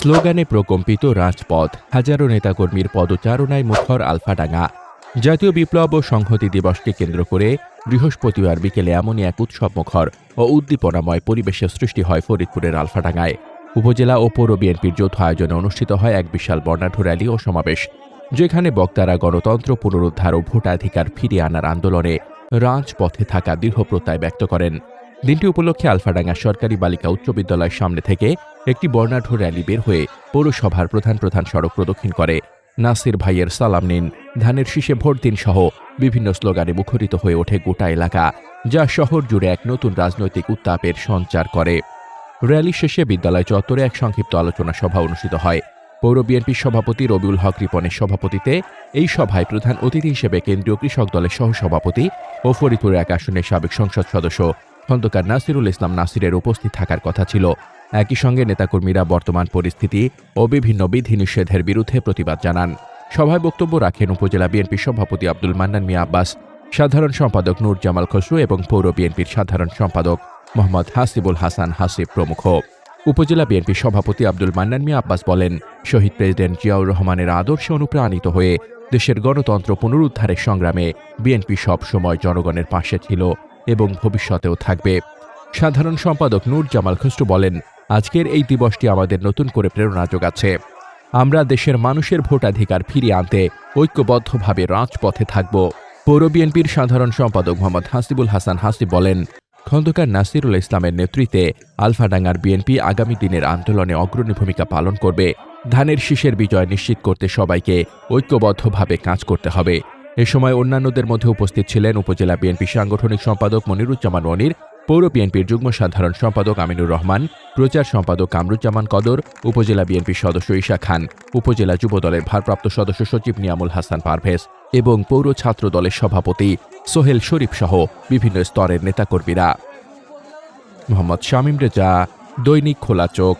স্লোগানে প্রকম্পিত রাজপথ, হাজারো নেতাকর্মীর পদচারণায় মুখর আলফাডাঙ্গা। জাতীয় বিপ্লব ও সংহতি দিবসকে কেন্দ্র করে বৃহস্পতিবার বিকেলে এমনই এক উৎসব মুখর ও উদ্দীপনাময় পরিবেশের সৃষ্টি হয় ফরিদপুরের আলফাডাঙ্গায়। উপজেলা ও পৌর বিএনপির যৌথ আয়োজনে অনুষ্ঠিত হয় এক বিশাল বর্ণাঢ্য র্যালি ও সমাবেশ, যেখানে বক্তারা গণতন্ত্র পুনরুদ্ধার ও ভোটাধিকার ফিরিয়ে আনার আন্দোলনে রাজপথে থাকা দৃঢ় প্রত্যয় ব্যক্ত করেন। দিনটি উপলক্ষে আলফাডাঙ্গা সরকারি বালিকা উচ্চ বিদ্যালয়ের সামনে থেকে একটি বর্ণাঢ্য র্যালি বের হয়ে পৌরসভার প্রধান প্রধান সড়ক প্রদক্ষিণ করে। নাসির ভাইয়ের সালাম নিন। ধানের শীষে ভোট দিন সহ বিভিন্ন স্লোগানে মুখরিত হয়ে ওঠে গোটা এলাকা, যা শহর জুড়ে এক নতুন রাজনৈতিক উত্তাপের সঞ্চার করে। র্যালি শেষে বিদ্যালয় চত্বরে এক সংক্ষিপ্ত আলোচনা সভা অনুষ্ঠিত হয়। পৌর বিএনপির সভাপতি রবিউল হক রিপনের সভাপতিতে এই সভায় প্রধান অতিথি হিসেবে কেন্দ্রীয় কৃষক দলের সহসভাপতি ও ফরিদপুরের এক আসনের সাবেক সংসদ সদস্য খন্দকার নাসিরুল ইসলাম নাসিরের উপস্থিত থাকার কথা ছিল। একই সঙ্গে নেতাকর্মীরা বর্তমান পরিস্থিতি ও বিভিন্ন বিধিনিষেধের বিরুদ্ধে প্রতিবাদ জানান। সভায় বক্তব্য রাখেন উপজেলা বিএনপির সভাপতি আব্দুল মান্নান মিয়া আব্বাস, সাধারণ সম্পাদক নূর জামাল খসরু এবং পৌর বিএনপির সাধারণ সম্পাদক মোহাম্মদ হাসিবুল হাসান হাসিব প্রমুখ। উপজেলা বিএনপির সভাপতি আব্দুল মান্নান মিয়া আব্বাস বলেন, শহীদ প্রেসিডেন্ট জিয়াউর রহমানের আদর্শে অনুপ্রাণিত হয়ে দেশের গণতন্ত্র পুনরুদ্ধারের সংগ্রামে বিএনপি সব সময় জনগণের পাশে ছিল। এবং ভবিষ্যতেও থাকবে। সাধারণ সম্পাদক নূর জামাল খসরু বলেন, আজকের এই দিবসটি আমাদের নতুন করে প্রেরণা যোগাচ্ছে। আমরা দেশের মানুষের ভোটাধিকার ফিরিয়ে আনতে ঐক্যবদ্ধভাবে রাজপথে থাকব। পৌর বিএনপির সাধারণ সম্পাদক মোহাম্মদ হাসিবুল হাসান হাসিব বলেন, খন্দকার নাসিরুল ইসলামের নেতৃত্বে আলফাডাঙ্গার বিএনপি আগামী দিনের আন্দোলনে অগ্রণী ভূমিকা পালন করবে। ধানের শীষের বিজয় নিশ্চিত করতে সবাইকে ঐক্যবদ্ধভাবে কাজ করতে হবে। এ সময় অন্যান্যদের মধ্যে উপস্থিত ছিলেন উপজেলা বিএনপি সাংগঠনিক সম্পাদক মনিরুজ্জামান মনির, পৌর বিএনপির যুগ্ম সাধারণ সম্পাদক আমিনুর রহমান, প্রচার সম্পাদক কামরুজ্জামান কদর, উপজেলা বিএনপির সদস্য ঈশা খান, উপজেলা যুবদলের ভারপ্রাপ্ত সদস্য সচিব নিয়ামুল হাসান পারভেজ এবং পৌর ছাত্র দলের সভাপতি সোহেল শরীফ সহ বিভিন্ন স্তরের নেতাকর্মীরা। মোহাম্মদ শামীম রেজা, দৈনিক খোলা চোখ।